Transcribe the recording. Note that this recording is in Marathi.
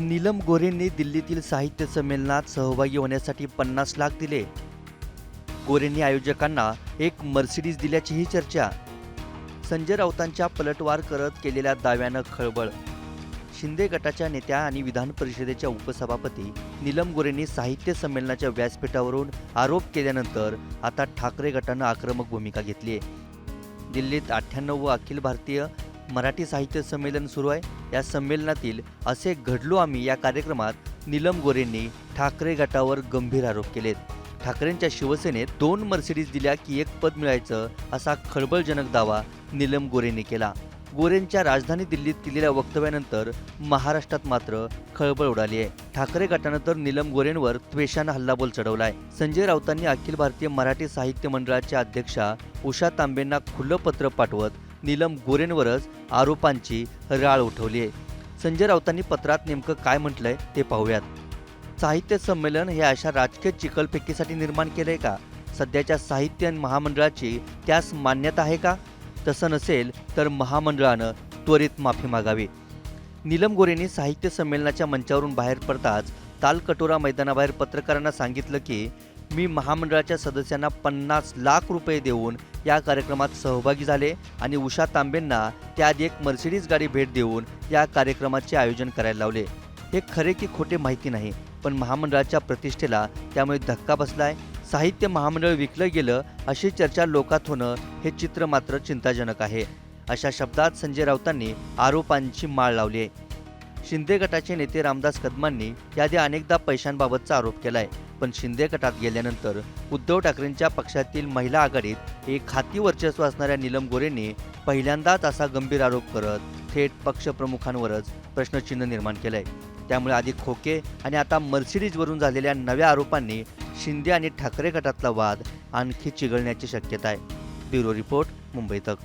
नीलम गोरेंनी दिल्लीतील साहित्य संमेलनात सहभागी होण्यासाठी पन्नास लाख दिले. गोरेंनी आयोजकांना एक मर्सिडीज दिल्याचीही चर्चा. संजय राऊतांच्या पलटवार करत केलेल्या दाव्यानं खळबळ. शिंदे गटाच्या नेत्या आणि विधान परिषदेच्या उपसभापती नीलम गोरेंनी साहित्य संमेलनाच्या व्यासपीठावरून आरोप केल्यानंतर आता ठाकरे गटानं आक्रमक भूमिका घेतली आहे दिल्लीत अठ्ठ्याण्णव अखिल भारतीय मराठी साहित्य संमेलन सुरू आहे. या संमेलनातील असे घडलो आम्ही या कार्यक्रमात नीलम गोरेंनी ठाकरे गटावर गंभीर आरोप केलेत. ठाकरेंच्या शिवसेनेत दोन मर्सिडीज दिल्या की एक पद मिळायचं असा खळबळजनक दावा नीलम गोरेंनी केला. गोरेंच्या राजधानी दिल्लीत केलेल्या वक्तव्यानंतर महाराष्ट्रात मात्र खळबळ उडाली आहे. ठाकरे गटानं तर नीलम गोरेंवर त्वेषानं हल्लाबोल चढवलाय. संजय राऊतांनी अखिल भारतीय मराठी साहित्य मंडळाच्या अध्यक्षा उषा तांबेंना खुलं पत्र पाठवत नीलम गोरेंवरच आरोपांची राळ उठवली आहे संजय राऊतांनी पत्रात नेमकं काय म्हटलंय ते पाहूयात. साहित्य संमेलन हे अशा राजकीय चिकलफेकीसाठी निर्माण केलंय का? सध्याच्या साहित्य महामंडळाची त्यास मान्यता आहे का? तसं नसेल तर महामंडळानं त्वरित माफी मागावी. नीलम गोरेंनी साहित्य संमेलनाच्या मंचावरून बाहेर पडताच तालकटोरा मैदानाबाहेर पत्रकारांना सांगितलं की मी महामंडळाच्या सदस्यांना पन्नास लाख रुपये देऊन या कार्यक्रमात सहभागी झाले आणि उषा तांबेंना त्याआधी एक मर्सिडीज गाडी भेट देऊन या कार्यक्रमाचे आयोजन करायला लावले. हे खरे की खोटे माहिती नाही पण महामंडळाच्या प्रतिष्ठेला त्यामुळे धक्का बसलाय. साहित्य महामंडळ विकलं गेलं अशी चर्चा लोकात होणं हे चित्र मात्र चिंताजनक आहे. अशा शब्दात संजय राऊतांनी आरोपांची माळ लावली आहे. शिंदे गटाचे नेते रामदास कदमांनी याआधी अनेकदा पैशांबाबतचा आरोप केलाय. पण शिंदे गटात गेल्यानंतर उद्धव ठाकरेंच्या पक्षातील महिला आघाडीत एक खाती वर्चस्व असणाऱ्या नीलम गोरेंनी पहिल्यांदाच असा गंभीर आरोप करत थेट पक्षप्रमुखांवरच प्रश्नचिन्ह निर्माण केलंय. त्यामुळे आधी खोके आणि आता मर्सिडीजवरून झालेल्या नव्या आरोपांनी शिंदे आणि ठाकरे गटातला वाद आणखी चिघळण्याची शक्यता आहे. ब्युरो रिपोर्ट मुंबई तक.